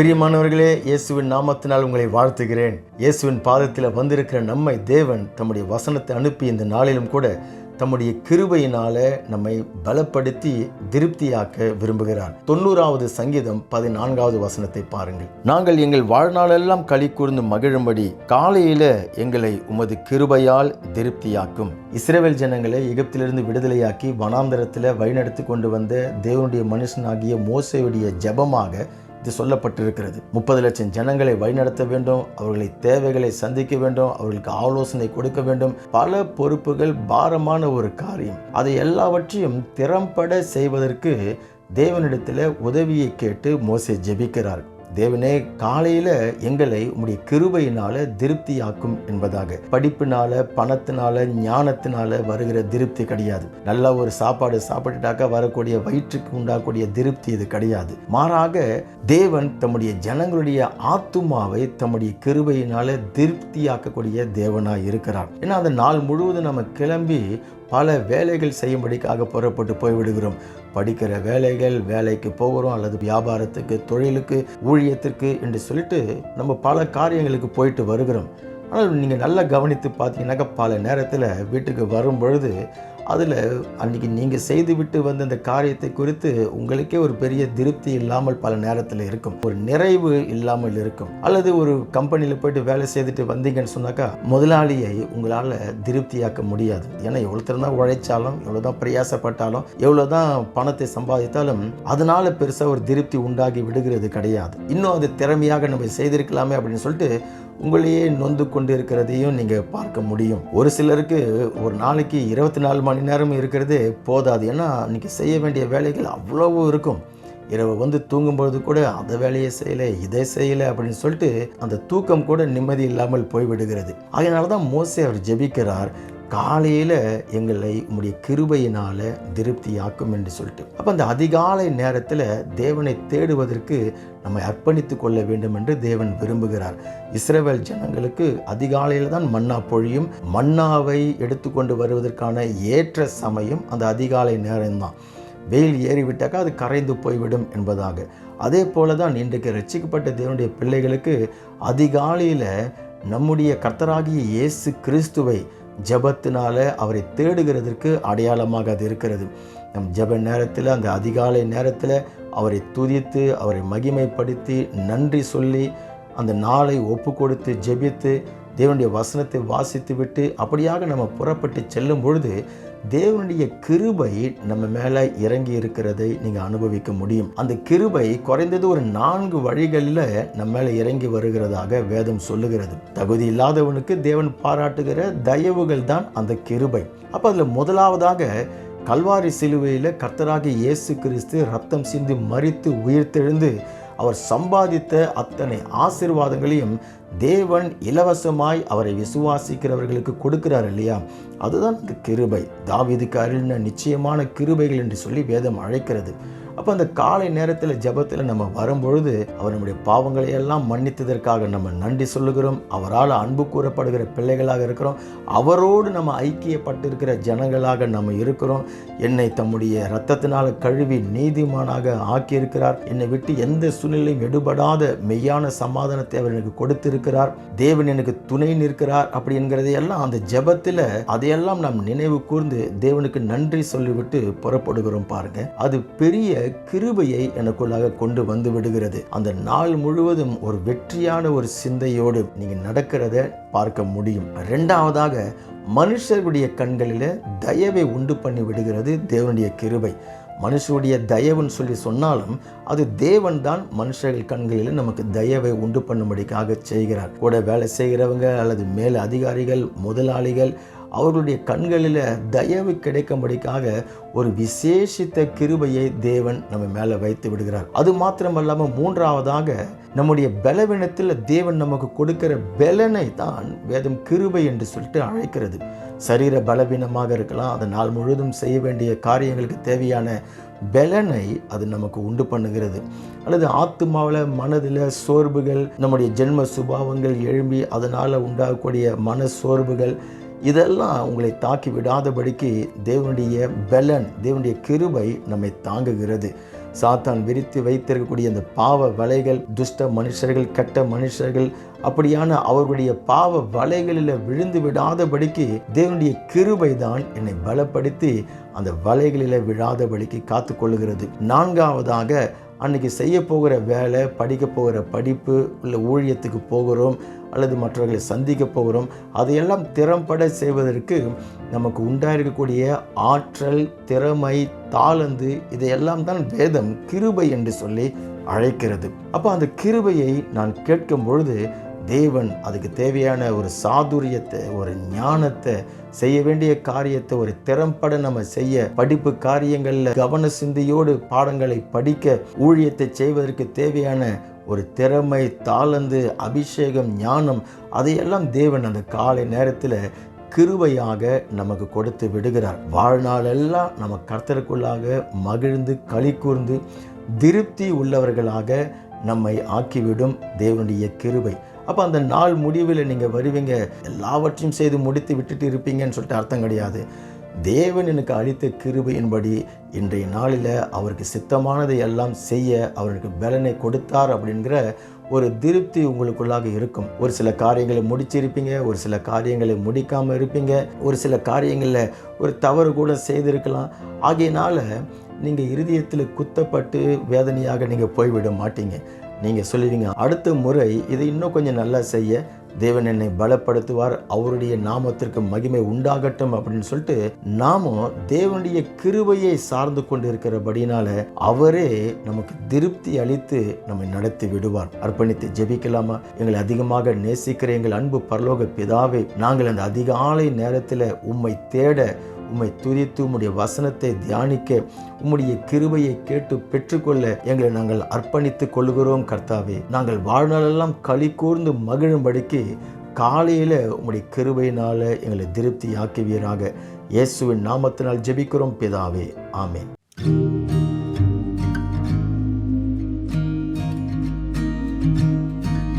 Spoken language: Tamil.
பிரியமானவர்களே இயேசுவின் நாமத்தினால் உங்களை வாழ்த்துகிறேன். இயேசுவின் பாதத்தில் வந்திருக்கிற நம்மை தேவன் தம்முடைய வசனத்தை அனுப்பி இந்த நாளிலும் கூட தம்முடைய கிருபையினால நம்மை பலப்படுத்தி திருப்தியாக்க விரும்புகிறார். தொண்ணூறாவது சங்கீதம் பதினான்காவது வசனத்தை பாருங்கள். நாங்கள் எங்கள் வாழ்நாளெல்லாம் களி கூர்ந்து மகிழும்படி காலையில எங்களை உமது கிருபையால் திருப்தியாக்கும். இஸ்ரேவேல் ஜனங்களை எகிப்திலிருந்து விடுதலையாக்கி வனாந்தரத்தில் வழிநடத்தி கொண்டு வந்த தேவனுடைய மனுஷனாகிய மோசையுடைய ஜெபமாக இது சொல்லப்பட்டிருக்கிறது. முப்பது லட்சம் ஜனங்களை வழிநடத்த வேண்டும் அவர்களை தேவைகளை சந்திக்க வேண்டும் அவர்களுக்கு ஆலோசனை கொடுக்க வேண்டும். பல பொறுப்புகள் பாரமான ஒரு காரியம். அதை எல்லாவற்றையும் திறம்பட செய்வதற்கு தேவனிடத்தில் உதவியை கேட்டு மோசை ஜெபிக்கிறார். தேவனே காலையில் எங்களை உம்முடைய கிருபையினால திருப்தியாக்கும் என்பதாக. படிப்பினால பணத்தினால ஞானத்தினால வருகிற திருப்தி கிடையாது. நல்ல ஒரு சாப்பாடு சாப்பிட்டுட்டாக்கா வரக்கூடிய வயிற்றுக்கு உண்டாகக்கூடிய திருப்தி இது கிடையாது. மாறாக தேவன் தம்முடைய ஜனங்களுடைய ஆத்துமாவை தம்முடைய கிருபையினால திருப்தியாக்கக்கூடிய தேவனாய் இருக்கிறார். ஏன்னா அந்த நாள் முழுவதும் நம்ம கிளம்பி பல வேலைகள் செய்யும்படிக்காக புறப்பட்டு போய்விடுகிறோம். படிக்கிற வேலைகள் வேலைக்கு போகிறோம் அல்லது வியாபாரத்துக்கு தொழிலுக்கு ஊழியத்திற்கு என்று சொல்லிட்டு நம்ம பல காரியங்களுக்கு போயிட்டு வருகிறோம். ஆனால் நீங்கள் நல்லா கவனித்து பார்த்தீங்கன்னாக்கா பல நேரத்தில் வீட்டுக்கு வரும் பொழுது அதில் அன்றைக்கி நீங்கள் செய்துவிட்டு வந்த இந்த காரியத்தை குறித்து உங்களுக்கே ஒரு பெரிய திருப்தி இல்லாமல் பல நேரத்தில் இருக்கும். ஒரு நிறைவு இல்லாமல் இருக்கும். அல்லது ஒரு கம்பெனியில் போயிட்டு வேலை செய்துட்டு வந்தீங்கன்னு சொன்னாக்கா முதலாளியை உங்களால் திருப்தியாக்க முடியாது. ஏன்னா எவ்வளோ தான் உழைச்சாலும் எவ்வளோ தான் பிரயாசப்பட்டாலும் எவ்வளோ தான் பணத்தை சம்பாதித்தாலும் அதனால் பெருசாக ஒரு திருப்தி உண்டாகி விடுகிறது கிடையாது. இன்னும் அது திறமையாக நம்ம செய்திருக்கலாமே அப்படின்னு சொல்லிட்டு உங்களையே நொந்து கொண்டு இருக்கிறதையும் நீங்கள் பார்க்க முடியும். ஒரு சிலருக்கு ஒரு நாளைக்கு இருபத்தி நாலு மணி நேரம் இருக்கிறது போதாது. ஏன்னா அன்றைக்கி செய்ய வேண்டிய வேலைகள் அவ்வளவு இருக்கும். இரவு வந்து தூங்கும்பொழுது கூட அந்த வேலையை செய்யலை இதை செய்யலை அப்படின்னு சொல்லிட்டு அந்த தூக்கம் கூட நிம்மதி இல்லாமல் போய்விடுகிறது. அதனால தான் மோசே அவர் ஜெபிக்கிறார். காலையில் எங்களை உம்முடைய கிருபையினால் திருப்தியாக்கும் என்று சொல்லிட்டு. அப்போ அந்த அதிகாலை நேரத்தில் தேவனை தேடுவதற்கு நம்மை அர்ப்பணித்து கொள்ள வேண்டும் என்று தேவன் விரும்புகிறார். இஸ்ரேவேல் ஜனங்களுக்கு அதிகாலையில் தான் மன்னா பொழியும். மன்னாவை எடுத்துக்கொண்டு வருவதற்கான ஏற்ற சமயம் அந்த அதிகாலை நேரம்தான். வெயில் ஏறிவிட்டாக்கா அது கரைந்து போய்விடும் என்பதாக. அதே போல தான் இன்றைக்கு ரட்சிக்கப்பட்ட தேவனுடைய பிள்ளைகளுக்கு அதிகாலையில் நம்முடைய கர்த்தராகிய இயேசு கிறிஸ்துவை ஜபத்தினால அவரை தேடுகிறதற்கு அடையாளமாக அது இருக்கிறது. நம் ஜப நேரத்தில் அந்த அதிகாலை நேரத்தில் அவரை துதித்து அவரை மகிமைப்படுத்தி நன்றி சொல்லி அந்த நாளை ஒப்பு கொடுத்து ஜெபித்து தேவனுடைய வசனத்தை வாசித்து விட்டு அப்படியாக நம்ம புறப்பட்டு செல்லும் பொழுது தேவனுடைய கிருபை நம்ம மேலே இறங்கி இருக்கிறதை நீங்கள் அனுபவிக்க முடியும். அந்த கிருபை குறைந்தது ஒரு நான்கு வழிகளில் நம்ம மேலே இறங்கி வருகிறதாக வேதம் சொல்லுகிறது. தகுதி இல்லாதவனுக்கு தேவன் பாராட்டுகிற தயவுகள் தான் அந்த கிருபை. அப்போ அதில் முதலாவதாக கல்வாரி சிலுவையில் கர்த்தராக இயேசு கிறிஸ்து ரத்தம் சிந்தி மறித்து உயிர்த்தெழுந்து அவர் சம்பாதித்த அத்தனை ஆசிர்வாதங்களையும் தேவன் இலவசமாய் அவரை விசுவாசிக்கிறவர்களுக்கு கொடுக்கிறார் இல்லையா? அதுதான் இந்த கிருபை. தாவிதுக்கு அருளின நிச்சயமான கிருபைகள் என்று சொல்லி வேதம் அழைக்கிறது. அப்போ அந்த காலை நேரத்தில் ஜபத்தில் நம்ம வரும்பொழுது அவர் நம்முடைய பாவங்களை எல்லாம் மன்னித்ததற்காக நம்ம நன்றி சொல்லுகிறோம். அவரால் அன்பு கூறப்படுகிற பிள்ளைகளாக இருக்கிறோம். அவரோடு நம்ம ஐக்கியப்பட்டிருக்கிற ஜனங்களாக நம்ம இருக்கிறோம். என்னை தம்முடைய இரத்தத்தினால் கழுவி நீதிமானாக ஆக்கியிருக்கிறார். என்னை விட்டு எந்த சூழ்நிலையும் எடுபடாத மெய்யான சமாதானத்தை அவர் எனக்கு கொடுத்திருக்கிறார். தேவன் எனக்கு துணை நிற்கிறார் அப்படி என்கிறதையெல்லாம் அந்த ஜபத்தில் அதையெல்லாம் நாம் நினைவு கூர்ந்து தேவனுக்கு நன்றி சொல்லிவிட்டு புறப்படுகிறோம் பாருங்க. அது பெரிய கிருபையை எனக்குள்ளாக கொண்டு வந்து விடுகிறது. அந்த நாள் முழுவதும் ஒரு வெற்றியான ஒரு சிந்தையோடு நீங்க நடக்கிறத பார்க்க முடியும். ரெண்டாவதாக மனுஷருடைய கண்களில் தயவை உண்டு பண்ணி விடுகிறது தேவனுடைய கிருபை. மனுஷருடைய தயவுன்னு சொல்லி சொன்னாலும் அது தேவன் தான் மனுஷர்கள் கண்களில் நமக்கு தயவை உண்டு பண்ணும்படிக்காக செய்கிறார். கூட வேலை செய்கிறவங்க அல்லது மேல் அதிகாரிகள் முதலாளிகள் அவர்களுடைய கண்களில் தயவு கிடைக்கும்படிக்காக ஒரு விசேஷித்த கிருபையை தேவன் நம்ம மேலே வைத்து விடுகிறார். அது மாத்திரமல்லாமல் மூன்றாவதாக நம்முடைய பலவீனத்தில் தேவன் நமக்கு கொடுக்கிற பலனை தான் வேதம் கிருபை என்று சொல்லிட்டு அழைக்கிறது. சரீர பலவீனமாக இருக்கலாம் அதை நாள் முழுவதும் செய்ய வேண்டிய காரியங்களுக்கு தேவையான பலனை அது நமக்கு உண்டு பண்ணுகிறது. அல்லது ஆத்மாவில் மனதில் சோர்வுகள் நம்முடைய ஜென்ம சுபாவங்கள் எழும்பி அதனால் உண்டாகக்கூடிய மன சோர்வுகள் இதெல்லாம் உங்களை தாக்கி விடாதபடிக்கு தேவனுடைய பலன் தேவனுடைய கிருபை நம்மை தாங்குகிறது. சாத்தான் விரித்து வைத்திருக்கக்கூடிய அந்த பாவ வலைகள் துஷ்ட மனுஷர்கள் கெட்ட மனுஷர்கள் அப்படியான அவர்களுடைய பாவ வலைகளில் விழுந்து விடாதபடிக்கு தேவனுடைய கிருபை தான் என்னை பலப்படுத்தி அந்த வலைகளில் விழாதபடிக்கு காத்து கொள்ளுகிறது நான்காவதாக அன்னைக்கு செய்ய போகிற வேலை படிக்க போகிற படிப்பு இல்லை ஊழியத்துக்கு போகிறோம் அல்லது மற்றவர்களை சந்திக்க போகிறோம் அதையெல்லாம் திறம்பட செய்வதற்கு நமக்கு உண்டாயிருக்கக்கூடிய ஆற்றல் திறமை தாளந்து இதையெல்லாம் தான் வேதம் கிருபை என்று சொல்லி அழைக்கிறது. அப்போ அந்த கிருபையை நான் கேட்கும் பொழுது தேவன் அதுக்கு தேவையான ஒரு சாதுரியத்தை ஒரு ஞானத்தை செய்ய வேண்டிய காரியத்தை ஒரு திறம்பட நம்ம செய்ய படிப்பு காரியங்களில் கவன சிந்தையோடு பாடங்களை படிக்க ஊழியத்தை செய்வதற்கு தேவையான ஒரு திறமை தாளந்து அபிஷேகம் ஞானம் அதையெல்லாம் தேவன் அந்த காலை நேரத்தில் கிருவையாக நமக்கு கொடுத்து விடுகிறார். வாழ்நாளெல்லாம் நம்ம கர்த்தருக்குள்ளாக மகிழ்ந்து களி கூர்ந்து திருப்தி உள்ளவர்களாக நம்மை ஆக்கிவிடும் தேவனுடைய கிருவை அப்போ அந்த நாள் முடிவில் நீங்கள் வருவீங்க. எல்லாவற்றையும் செய்து முடித்து விட்டுட்டு இருப்பீங்கன்னு சொல்லிட்டு அர்த்தம் கிடையாது. தேவன் எனக்கு அளித்த கிருபையின்படி இன்றைய நாளில் அவருக்கு சித்தமானதை எல்லாம் செய்ய அவருக்கு பலனை கொடுத்தார் அப்படிங்கிற ஒரு திருப்தி உங்களுக்குள்ளாக இருக்கும். ஒரு சில காரியங்களை முடிச்சிருப்பீங்க ஒரு சில காரியங்களை முடிக்காமல் இருப்பீங்க ஒரு சில காரியங்களில் ஒரு தவறு கூட செய்திருக்கலாம். ஆகையினால நீங்கள் இருதயத்தில் குத்தப்பட்டு வேதனையாக நீங்கள் போய்விட மாட்டீங்க. நீங்கள் சொல்லுவீங்க அடுத்த முறை இதை இன்னும் கொஞ்சம் நல்லா செய்ய தேவன் என்னை பலப்படுத்துவார். அவருடைய நாமத்திற்கு மகிமை உண்டாகட்டும் அப்படின்னு சொல்லிட்டு நாமும் தேவனுடைய கிருபையை சார்ந்து கொண்டு இருக்கிறபடினால அவரே நமக்கு திருப்தி அளித்து நம்மை நடத்தி விடுவார். அர்ப்பணித்து ஜெபிக்கலாமா? எங்களை அதிகமாக நேசிக்கிற எங்கள் அன்பு பரலோக பிதாவை நாங்கள் அந்த அதிகாலை நேரத்தில் உம்மை தேட உம்மை துதித்து உம்முடைய வசனத்தை தியானிக்க உம்முடைய கிருபையை கேட்டு பெற்றுக்கொள்ள எங்களை நாங்கள் அர்ப்பணித்துக் கொள்கிறோம் கர்த்தாவே. நாங்கள் வாழ்நாளெல்லாம் களி கூர்ந்து மகிழும்படிக்கு காலையில் உம்முடைய கிருபையினால் எங்களை திருப்தி ஆக்குவீராக இயேசுவின் நாமத்தினால் ஜெபிக்கிறோம் பிதாவே. ஆமேன்.